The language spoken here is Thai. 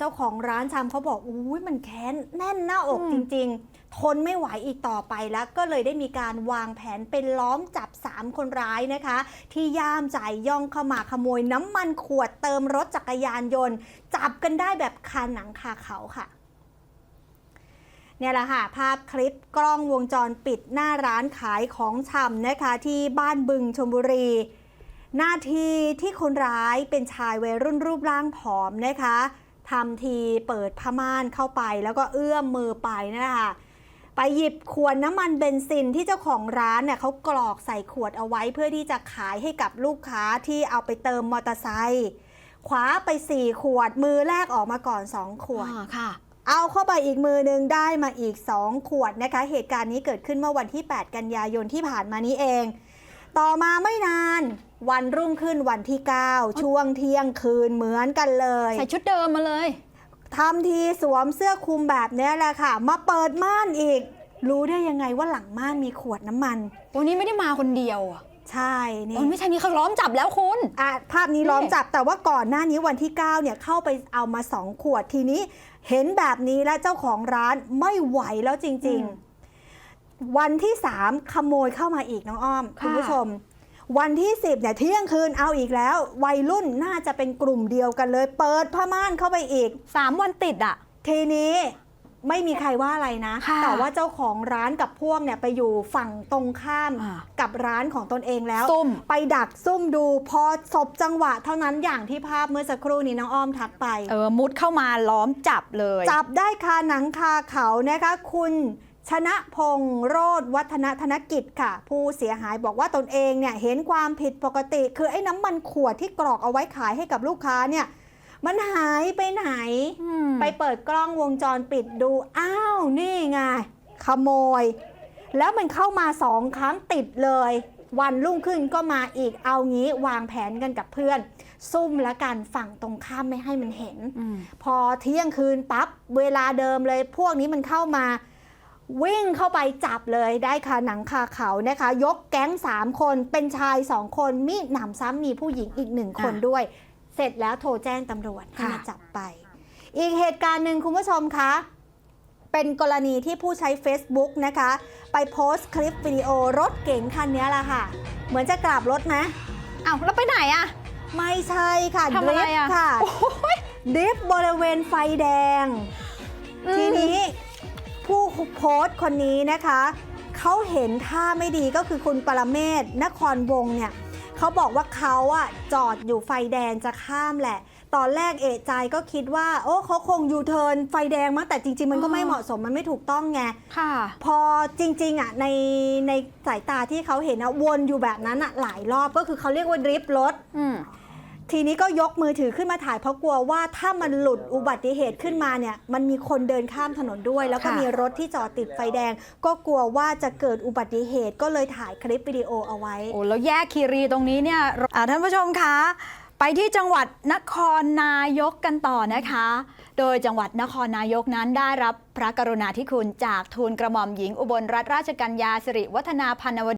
เจ้าของร้านชำเขาบอกอุ้ยมันแค้นแน่นหน้าอกอืมจริง ๆ ทนไม่ไหวอีกต่อไปแล้ว ก็เลยได้มีการวางแผนเป็นล้อมจับ 3 คนร้ายนะคะ ที่ย่ามใจย่องเข้ามาขโมยน้ำมันขวดเติมรถจักรยานยนต์ จับกันได้แบบคาหนังคาเขาค่ะเนี่ยแหละค่ะ ภาพคลิปกล้องวงจรปิดหน้าร้านขายของชำนะคะ ที่บ้านบึงชลบุรีนาทีที่คนร้ายเป็นชายวัยรุ่นรูปร่างผอมนะคะ ทำทีเปิดผ้าม่านเข้าไปแล้วก็เอื้อมมือไปนะคะไปหยิบขวดน้ำมันเบนซินที่เจ้าของร้านเนี่ยเขากรอกใส่ขวดเอาไว้เพื่อที่จะขายให้กับลูกค้าที่เอาไปเติมมอเตอร์ไซค์คว้าไป 4 ขวดมือแรกออกมาก่อน 2 ขวดอ่าค่ะ เอาเข้าไปอีกมือหนึ่งได้มาอีก 2 ขวดนะคะ เหตุการณ์นี้เกิดขึ้นเมื่อวันที่ 8 กันยายนที่ผ่านมานี้เอง ต่อมาไม่นาน วันรุ่งขึ้นวันที่ 9 ช่วงเที่ยงคืนเหมือนกันเลยใส่ชุดเดิมมาเลยทำทีสวมเสื้อคลุมแบบเนี้ยแหละค่ะ มาเปิดม่านอีก รู้ได้ยังไงว่าหลังม่านมีขวดน้ำมัน วันนี้ไม่ได้มาคนเดียวอะใช่นี่มันไม่ใช่นี่เขาล้อมจับแล้วคุณอะภาพนี้ล้อมจับแต่ว่าก่อนหน้านี้วันที่ 9 เนี่ยเข้าไปเอามา2ขวดทีนี้ เห็นแบบนี้แล้วเจ้าของร้านไม่ไหวแล้วจริงอืมๆ วันที่ 3 ขโมยเข้ามาอีกน้องอ้อมค่ะคุณผู้ชม วันที่ 10เนี่ยเที่ยงคืนเอาอีกแล้ว วัยรุ่นน่าจะเป็นกลุ่มเดียวกันเลย เปิดผ้าม่านเข้าไปอีกสามวันติดอะ ทีนี้ไม่มีใครว่าอะไรนะค่ะแต่ว่าเจ้าของร้านกับพวกเนี่ยไปอยู่ฝั่งตรงข้ามอ่ากับร้านของตนเองแล้วซุ่มไปดักซุ่มดูพอศพจังหวะเท่านั้นอย่างที่ภาพเมื่อสักครู่นี้น้องอ้อมทักไป เออมุดเข้ามาล้อมจับเลย จับได้คาหนังคาเขานะคะคุณ ชนะพงษ์โรธวัฒนธนกิจค่ะ ผู้เสียหายบอกว่าตนเองเนี่ยเห็นความผิดปกติ คือไอ้น้ำมันขวดที่กรอกเอาไว้ขายให้กับลูกค้าเนี่ยมันหายไปไหนอืมไปเปิดกล้องวงจรปิดดู อ้าว นี่ไง ขโมย แล้วมันเข้ามาสองครั้งติดเลย วันรุ่งขึ้นก็มาอีกเอางี้วางแผนกันกับเพื่อน ซุ่มแล้วกันฝั่งตรงข้ามไม่ให้มันเห็นอืมพอเที่ยงคืนปั๊บ เวลาเดิมเลยพวกนี้มันเข้ามา วิ่งเข้าไปจับเลยได้คาหนังคาเขานะคะ ยกแก๊ง 3 คนเป็นชาย 2 คนมีหนำซ้ำมีผู้หญิงอีกหนึ่งคนอะด้วย เสร็จแล้วโทรแจ้งตำรวจให้ค่ะมาจับไป อีกเหตุการณ์หนึ่งคุณผู้ชมคะเป็นกรณีที่ผู้ใช้ Facebook นะคะ ไปโพสต์คลิปวิดีโอรถเก๋งคันนี้แหละค่ะ เหมือนจะกลับรถไหมอ้าวแล้วไปไหนอะไม่ใช่ค่ะทำอะไรดฟอะค่ะโอ้ยดริฟต์บริเวณไฟแดงอืมทีนี้ ผู้โพสต์คนนี้นะคะ เขาเห็นท่าไม่ดีก็คือคุณปรเมศนครวงศ์เนี่ยเขาบอกว่าเขาอะจอดอยู่ไฟแดงจะข้ามแหละ ตอนแรกเอะใจก็คิดว่า โอ้เขาคงยูเทิร์นไฟแดงมั้งแต่จริง ๆ มันก็ไม่เหมาะสมมันไม่ถูกต้องไง ค่ะ พอจริง ๆอะในในสายตาที่เขาเห็นอะวนอยู่แบบนั้นอะหลายรอบก็คือเขาเรียกว่าดริฟต์รถ อืม ทีนี้ก็ยกมือถือขึ้นมาถ่ายเพราะกลัวว่าถ้ามันหลุดอุบัติเหตุขึ้นมาเนี่ยมันมีคนเดินข้ามถนนด้วย แล้วก็ค่ะมีรถที่จอดติดไฟแดง ก็กลัวว่าจะเกิดอุบัติเหตุก็เลยถ่ายคลิปวิดีโอเอาไว้ โอ้แล้วแยกคีรีตรงนี้เนี่ยอ่าท่านผู้ชมคะไปที่จังหวัดนครนายกกันต่อนะคะ โดยจังหวัดนครนายกนั้นได้รับพระกรุณาธิคุณจากทูลกระหม่อมหญิงอุบลรัตนราชกัญญาสิริวัฒนาพันว